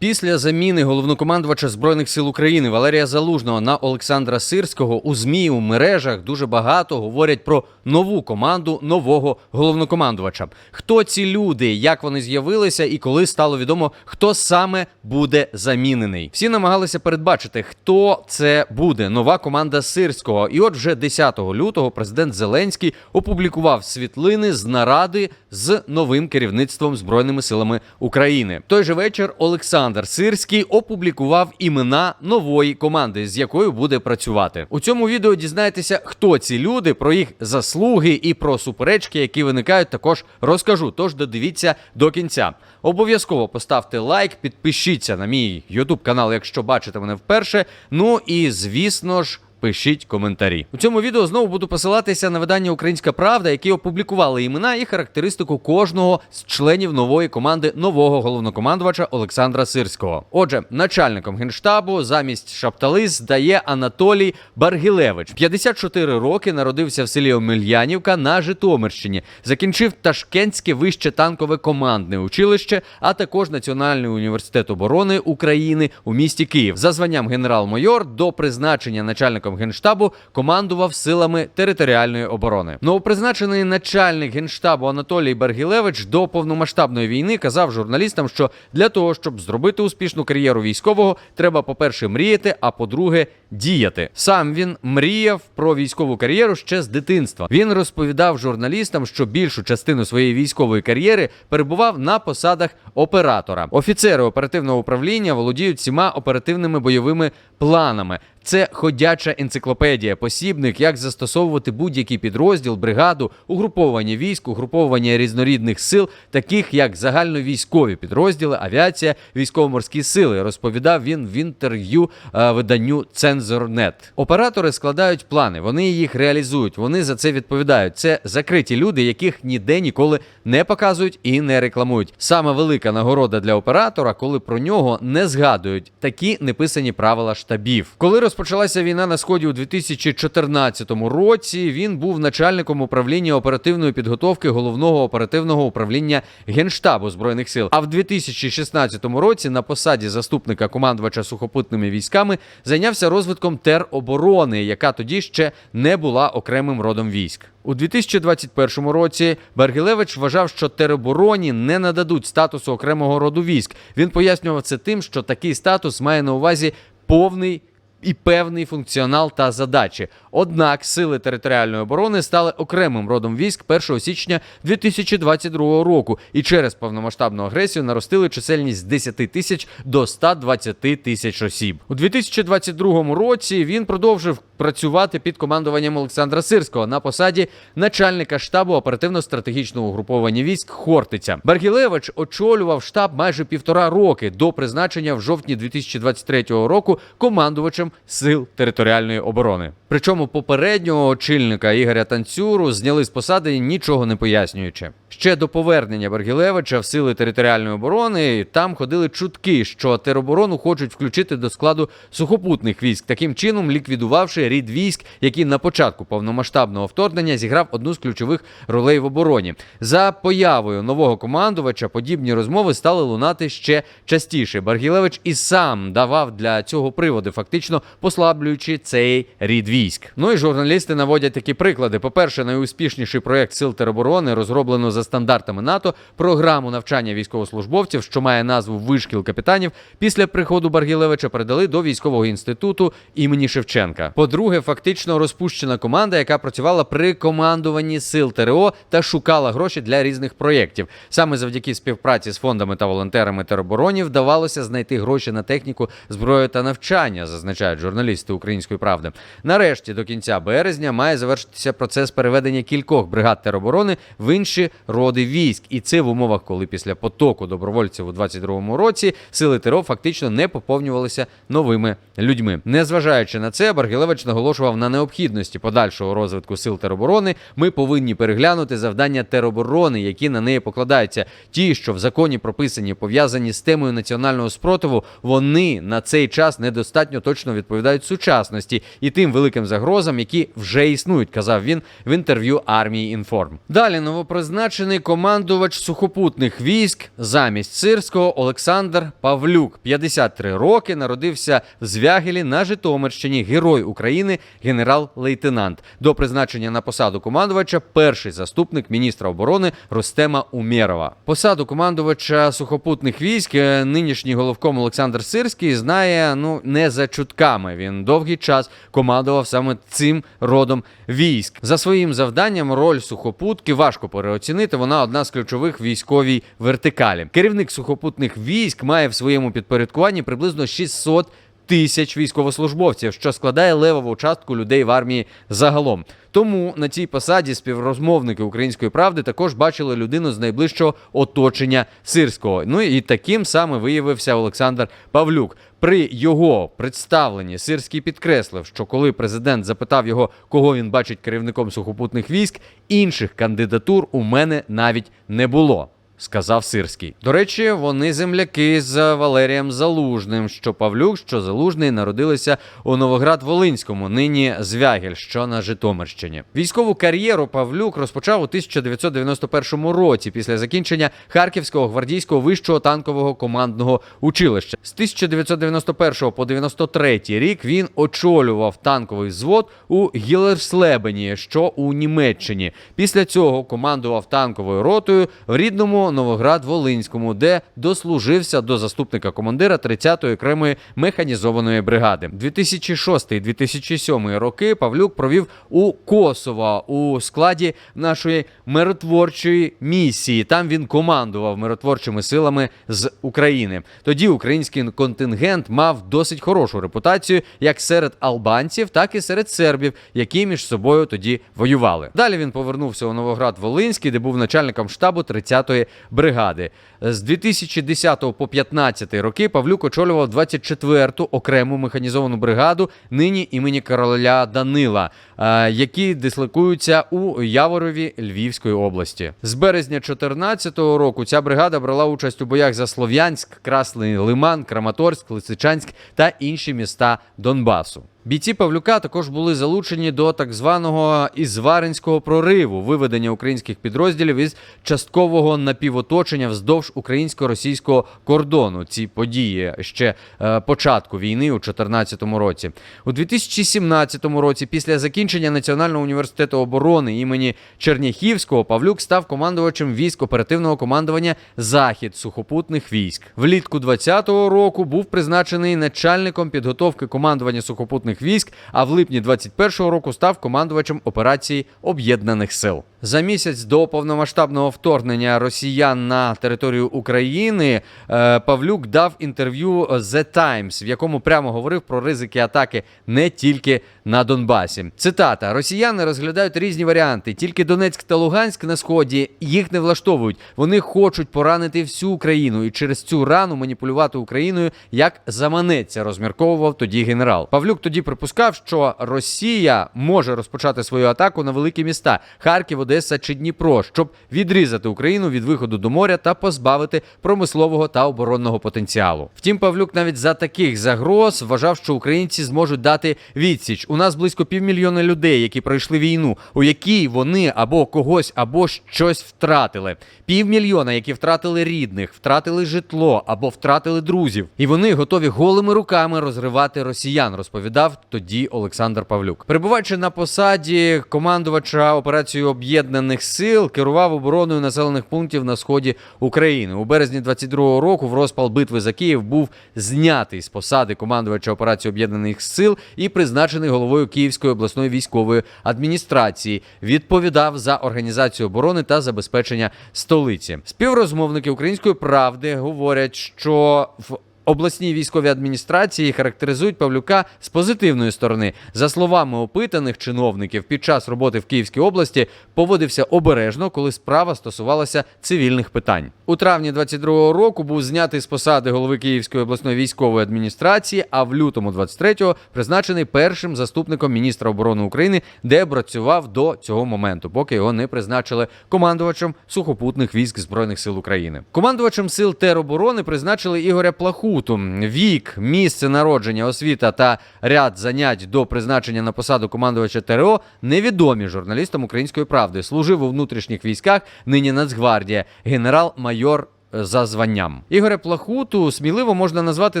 Після заміни головнокомандувача збройних сил України Валерія Залужного на Олександра Сирського у змі у мережах дуже багато говорять про нову команду нового головнокомандувача. Хто ці люди, як вони з'явилися, і коли стало відомо, хто саме буде замінений. Всі намагалися передбачити, хто це буде нова команда Сирського. І от вже 10 лютого президент Зеленський опублікував світлини з наради з новим керівництвом збройними силами України. Той же вечір Олександр Сирський опублікував імена нової команди, з якою буде працювати. У цьому відео дізнаєтеся, хто ці люди, про їх заслуги і про суперечки, які виникають, також розкажу. Тож додивіться до кінця. Обов'язково поставте лайк, підпишіться на мій YouTube канал, якщо бачите мене вперше. Ну і звісно ж. Пишіть коментарі. У цьому відео знову буду посилатися на видання Українська Правда, які опублікували імена і характеристику кожного з членів нової команди нового головнокомандувача Олександра Сирського. Отже, начальником генштабу замість Шаптали здає Анатолій Баргілевич. 54 роки народився в селі Омельянівка на Житомирщині. Закінчив Ташкентське вище танкове командне училище, а також Національний університет оборони України у місті Київ. За званням генерал-майор до призначення начальником генштабу командував силами територіальної оборони. Новопризначений начальник генштабу Анатолій Бергілевич до повномасштабної війни казав журналістам, що для того, щоб зробити успішну кар'єру військового, треба, по-перше, мріяти, а по-друге, діяти. Сам він мріяв про військову кар'єру ще з дитинства. Він розповідав журналістам, що більшу частину своєї військової кар'єри перебував на посадах оператора. Офіцери оперативного управління володіють всіма оперативними бойовими планами. Це ходяча енциклопедія, посібник, як застосовувати будь-який підрозділ, бригаду, угруповування військ, угруповування різнорідних сил, таких як загальновійськові підрозділи, авіація, військово-морські сили. Розповідав він в інтерв'ю е, виданню Цензорнет. Оператори складають плани, вони їх реалізують. Вони за це відповідають. Це закриті люди, яких ніде ніколи не показують і не рекламують. Саме велика нагорода для оператора, коли про нього не згадують такі неписані правила штабів. Коли розпочалася війна на сході у 2014 році, він був начальником управління оперативної підготовки головного оперативного управління Генштабу збройних сил. А в 2016 році на посаді заступника командувача сухопутними військами зайнявся розвитком тероборони, яка тоді ще не була окремим родом військ. У 2021 році Бергілевич вважав, що теробороні не нададуть статусу окремого роду військ. Він пояснював це тим, що такий статус має на увазі повний і певний функціонал та задачі. Однак сили територіальної оборони стали окремим родом військ 1 січня 2022 року і через повномасштабну агресію наростили чисельність з 10 тисяч до 120 тисяч осіб. У 2022 році він продовжив працювати під командуванням Олександра Сирського на посаді начальника штабу оперативно-стратегічного угруповання військ Хортиця. Баргілевич очолював штаб майже півтора роки до призначення в жовтні 2023 року командувачем сил територіальної оборони. Причому попереднього очільника Ігоря Танцюру зняли з посади, нічого не пояснюючи. Ще до повернення Бергілевича в сили територіальної оборони там ходили чутки, що тероборону хочуть включити до складу сухопутних військ, таким чином ліквідувавши рід військ, який на початку повномасштабного вторгнення зіграв одну з ключових ролей в обороні. За появою нового командувача подібні розмови стали лунати ще частіше. Баргілевич і сам давав для цього приводи, фактично послаблюючи цей рід військ. Ну і журналісти наводять такі приклади. По-перше, найуспішніший проект сил тероборони розроблено за стандартами НАТО програму навчання військовослужбовців, що має назву Вишкіл капітанів. Після приходу Баргілевича передали до військового інституту імені Шевченка. По-друге, фактично розпущена команда, яка працювала при командуванні сил ТРО та шукала гроші для різних проєктів. Саме завдяки співпраці з фондами та волонтерами теробороні вдавалося знайти гроші на техніку, зброю та навчання, зазначають журналісти Української правди. Нарешті до кінця березня має завершитися процес переведення кількох бригад тероборони в інші роди військ, і це в умовах, коли після потоку добровольців у 22-му році сили ТРО фактично не поповнювалися новими людьми. Незважаючи на це, Баргілевич наголошував на необхідності подальшого розвитку сил тероборони. Ми повинні переглянути завдання тероборони, які на неї покладаються. Ті, що в законі прописані, пов'язані з темою національного спротиву, вони на цей час недостатньо точно відповідають сучасності і тим великим загрозам, які вже існують, казав він в інтерв'ю армії інформ. Далі новопризначений командувач сухопутних військ замість Сирського Олександр Павлюк, 53 роки, народився в Звягелі на Житомирщині, герой України, генерал-лейтенант. До призначення на посаду командувача перший заступник міністра оборони Ростема Умєрова. Посаду командувача сухопутних військ е, нинішній головком Олександр Сирський знає ну не за чутками. Він довгий час командував саме цим родом військ. За своїм завданням роль сухопутки важко переоцінити. Вона одна з ключових військовій вертикалі. Керівник сухопутних військ має в своєму підпорядкуванні приблизно 600 тисяч військовослужбовців, що складає левову частку людей в армії загалом. Тому на цій посаді співрозмовники української правди також бачили людину з найближчого оточення сирського. Ну і таким саме виявився Олександр Павлюк. При його представленні Сирський підкреслив, що коли президент запитав його, кого він бачить керівником сухопутних військ, інших кандидатур у мене навіть не було. Сказав Сирський. До речі, вони земляки з Валерієм Залужним. Що Павлюк, що Залужний народилися у Новоград-Волинському, нині Звягель, що на Житомирщині. Військову кар'єру Павлюк розпочав у 1991 році після закінчення Харківського гвардійського вищого танкового командного училища. З 1991 по 93 рік він очолював танковий взвод у Гілерслебені, що у Німеччині. Після цього командував танковою ротою в рідному Новоград-Волинському, де дослужився до заступника командира 30-ї окремої механізованої бригади. 2006-2007 роки Павлюк провів у Косово у складі нашої миротворчої місії. Там він командував миротворчими силами з України. Тоді український контингент мав досить хорошу репутацію як серед албанців, так і серед сербів, які між собою тоді воювали. Далі він повернувся у Новоград-Волинський, де був начальником штабу 30-ї бригади. З 2010 по 15 роки Павлюк очолював 24-ту окрему механізовану бригаду нині імені короля Данила, е, які дислокуються у Яворові Львівської області. З березня 2014 року ця бригада брала участь у боях за Слов'янськ, Красний Лиман, Краматорськ, Лисичанськ та інші міста Донбасу. Бійці Павлюка також були залучені до так званого Ізваринського прориву, виведення українських підрозділів із часткового напівоточення вздовж українсько-російського кордону. Ці події ще е, початку війни у 2014 році. У 2017 році, після закінчення Національного університету оборони імені Черняхівського, Павлюк став командувачем військ оперативного командування Захід сухопутних військ. Влітку 2020 року був призначений начальником підготовки командування сухопутних військ, а в липні 2021 року став командувачем операції Об'єднаних сил. За місяць до повномасштабного вторгнення росіян на територію України е, Павлюк дав інтерв'ю The Times, в якому прямо говорив про ризики атаки не тільки на Донбасі. Цитата: Росіяни розглядають різні варіанти. Тільки Донецьк та Луганськ на сході їх не влаштовують. Вони хочуть поранити всю Україну і через цю рану маніпулювати Україною як заманеться, розмірковував тоді генерал. Павлюк тоді припускав, що Росія може розпочати свою атаку на великі міста Харків, Одеса чи Дніпро, щоб відрізати Україну від виходу до моря та позбавити промислового та оборонного потенціалу. Втім, Павлюк навіть за таких загроз вважав, що українці зможуть дати відсіч. У нас близько півмільйона людей, які пройшли війну, у якій вони або когось, або щось втратили. Півмільйона, які втратили рідних, втратили житло або втратили друзів, і вони готові голими руками розривати росіян, розповідав тоді Олександр Павлюк. Перебуваючи на посаді командувача операцією об'єднаних сил, керував обороною населених пунктів на сході України. У березні 22-го року в розпал битви за Київ був знятий з посади командувача операції об'єднаних сил і призначений головою Київської обласної військової адміністрації. Відповідав за організацію оборони та забезпечення столиці. Співрозмовники української правди говорять, що в Обласній військовій адміністрації характеризують Павлюка з позитивної сторони. За словами опитаних чиновників, під час роботи в Київській області поводився обережно, коли справа стосувалася цивільних питань. У травні 22-го року був знятий з посади голови Київської обласної військової адміністрації, а в лютому 23-го призначений першим заступником міністра оборони України, де працював до цього моменту, поки його не призначили командувачем сухопутних військ збройних сил України. Командувачем сил тероборони призначили Ігоря Плаху. Плахуту. Вік, місце народження, освіта та ряд занять до призначення на посаду командувача ТРО невідомі журналістам української правди. Служив у внутрішніх військах, нині Нацгвардія, генерал-майор за званням. Ігоря Плахуту сміливо можна назвати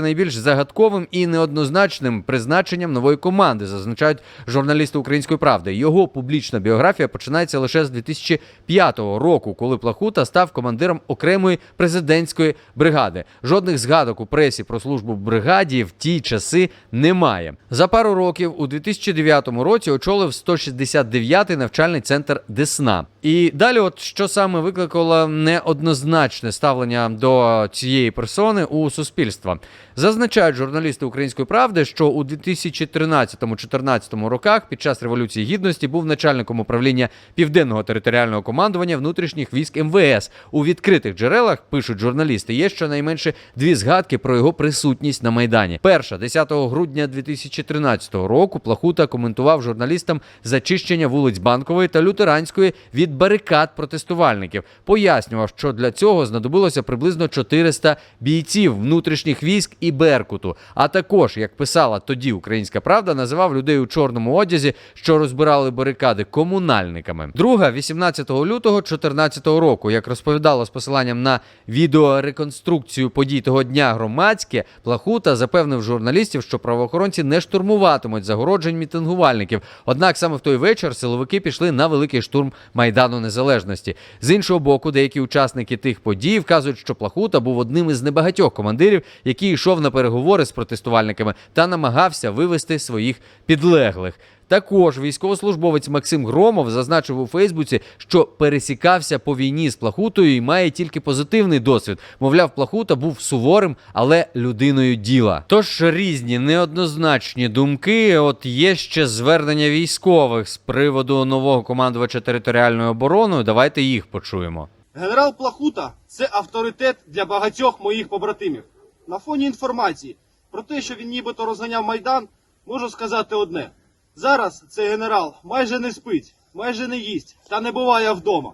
найбільш загадковим і неоднозначним призначенням нової команди, зазначають журналісти української правди. Його публічна біографія починається лише з 2005 року, коли Плахута став командиром окремої президентської бригади. Жодних згадок у пресі про службу бригаді в ті часи немає. За пару років у 2009 році очолив 169-й навчальний центр Десна. І далі, от що саме викликало неоднозначне ставлення до цієї персони у суспільства. Зазначають журналісти Української правди, що у 2013-2014 роках під час революції гідності був начальником управління південного територіального командування внутрішніх військ МВС. У відкритих джерелах пишуть журналісти. Є щонайменше дві згадки про його присутність на майдані. Перша 10 грудня 2013 року Плахута коментував журналістам зачищення вулиць Банкової та Лютеранської від барикад протестувальників. Пояснював, що для цього знадобилося приблизно 400 бійців внутрішніх військ і Беркуту. А також, як писала тоді Українська Правда, називав людей у чорному одязі, що розбирали барикади комунальниками. Друга 18 лютого 2014 року, як розповідало з посиланням на відеореконструкцію подій того дня громадське, Плахута запевнив журналістів, що правоохоронці не штурмуватимуть загороджень мітингувальників. Однак саме в той вечір силовики пішли на великий штурм Майдану Незалежності. З іншого боку, деякі учасники тих подій вказують, що Плахута був одним із небагатьох командирів, який йшов на переговори з протестувальниками та намагався вивести своїх підлеглих. Також військовослужбовець Максим Громов зазначив у Фейсбуці, що пересікався по війні з Плахутою і має тільки позитивний досвід. Мовляв, Плахута був суворим, але людиною діла. Тож різні неоднозначні думки. От є ще звернення військових з приводу нового командувача територіальною обороною. Давайте їх почуємо. Генерал Плахута це авторитет для багатьох моїх побратимів. На фоні інформації про те, що він нібито розганяв майдан, можу сказати одне: зараз цей генерал майже не спить, майже не їсть та не буває вдома.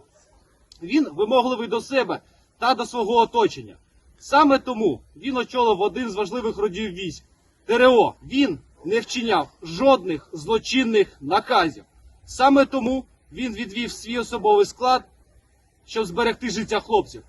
Він вимогливий до себе та до свого оточення. Саме тому він очолив один з важливих родів військ ТРО. Він не вчиняв жодних злочинних наказів. Саме тому він відвів свій особовий склад щоб зберегти життя хлопців.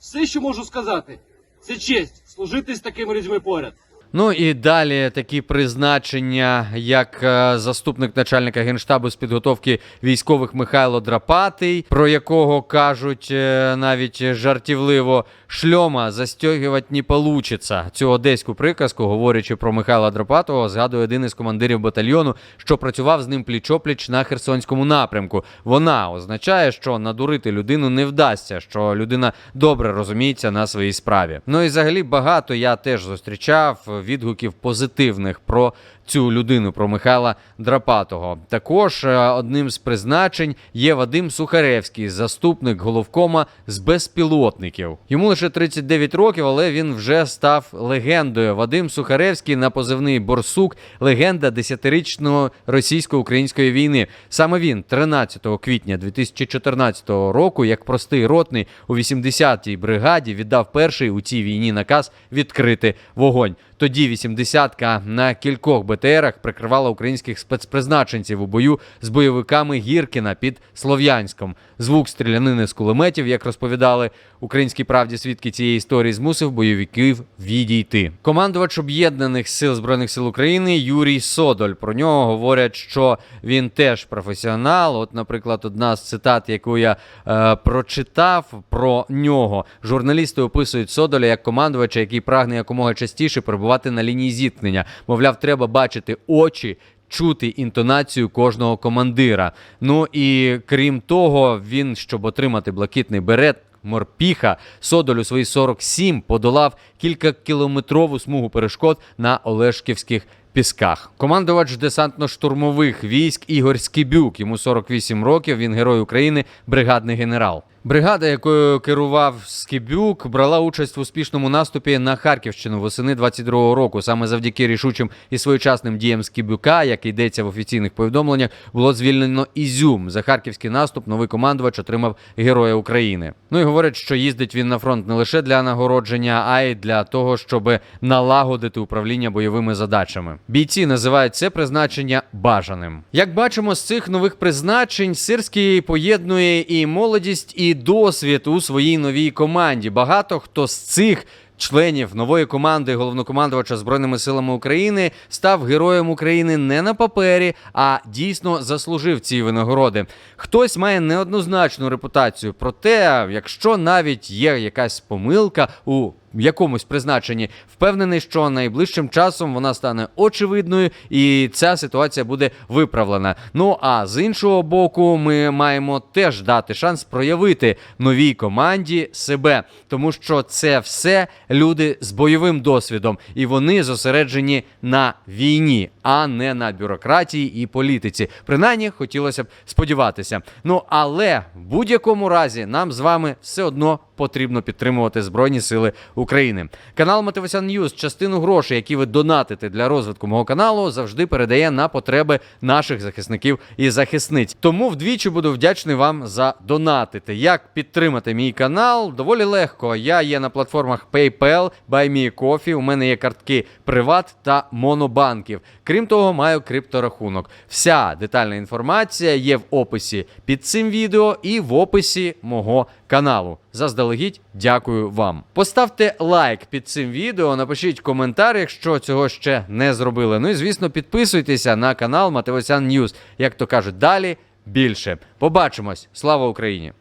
Все, що можу сказати, це честь служити з такими людьми поряд. Ну і далі такі призначення, як е, заступник начальника генштабу з підготовки військових Михайло Драпатий, про якого кажуть е, навіть жартівливо шльома застягувати не получиться. Цю одеську приказку, говорячи про Михайла Драпатого, згадує один із командирів батальйону, що працював з ним пліч-опліч на Херсонському напрямку. Вона означає, що надурити людину не вдасться, що людина добре розуміється на своїй справі. Ну і взагалі багато я теж зустрічав відгуків позитивних про цю людину, про Михайла Драпатого. Також е, одним з призначень є Вадим Сухаревський, заступник головкома з безпілотників. Йому лише 39 років, але він вже став легендою. Вадим Сухаревський на позивний Борсук, легенда десятирічної російсько-української війни. Саме він 13 квітня 2014 року, як простий ротний у 80-й бригаді, віддав перший у цій війні наказ відкрити вогонь. Тоді 80-ка на кількох БТРах прикривала українських спецпризначенців у бою з бойовиками Гіркіна під Слов'янськом. Звук стрілянини з кулеметів, як розповідали українській правді свідки цієї історії, змусив бойовиків відійти. Командувач об'єднаних сил збройних сил України Юрій Содоль. Про нього говорять, що він теж професіонал. От, наприклад, одна з цитат, яку я е, прочитав про нього. Журналісти описують Содоля як командувача, який прагне якомога частіше перебувати на лінії зіткнення. Мовляв, треба бачити очі. Чути інтонацію кожного командира. Ну і крім того, він, щоб отримати блакитний берет, морпіха, Содоль у свої 47 подолав кількакілометрову смугу перешкод на Олешківських пісках. Командувач десантно-штурмових військ Ігор Скібюк. Йому 48 років. Він герой України, бригадний генерал. Бригада, якою керував Скібюк, брала участь в успішному наступі на Харківщину восени 22-го року. Саме завдяки рішучим і своєчасним діям Скібюка, як йдеться в офіційних повідомленнях, було звільнено Ізюм. За харківський наступ новий командувач отримав Героя України. Ну і говорять, що їздить він на фронт не лише для нагородження, а й для того, щоб налагодити управління бойовими задачами. Бійці називають це призначення бажаним. Як бачимо, з цих нових призначень Сирський поєднує і молодість, і досвід у своїй новій команді. Багато хто з цих. Членів нової команди головнокомандувача збройними силами України став героєм України не на папері, а дійсно заслужив ці винагороди. Хтось має неоднозначну репутацію. Проте, якщо навіть є якась помилка у якомусь призначенні, впевнений, що найближчим часом вона стане очевидною, і ця ситуація буде виправлена. Ну а з іншого боку, ми маємо теж дати шанс проявити новій команді себе, тому що це все люди з бойовим досвідом, і вони зосереджені на війні, а не на бюрократії і політиці. Принаймні, хотілося б сподіватися. Ну але в будь-якому разі нам з вами все одно потрібно підтримувати Збройні Сили України. Канал Мотивасян Ньюз частину грошей, які ви донатите для розвитку мого каналу, завжди передає на потреби наших захисників і захисниць. Тому вдвічі буду вдячний вам за донатити. Як підтримати мій канал? Доволі легко. Я є на платформах PayPal, BuyMeCoffee, У мене є картки Приват та Монобанків. Крім того, маю крипторахунок. Вся детальна інформація є в описі під цим відео і в описі мого каналу. Заздалегідь дякую вам. Поставте лайк під цим відео, напишіть коментар, якщо цього ще не зробили. Ну і звісно, підписуйтеся на канал Матевосян Ньюз. Як то кажуть, далі більше. Побачимось. Слава Україні!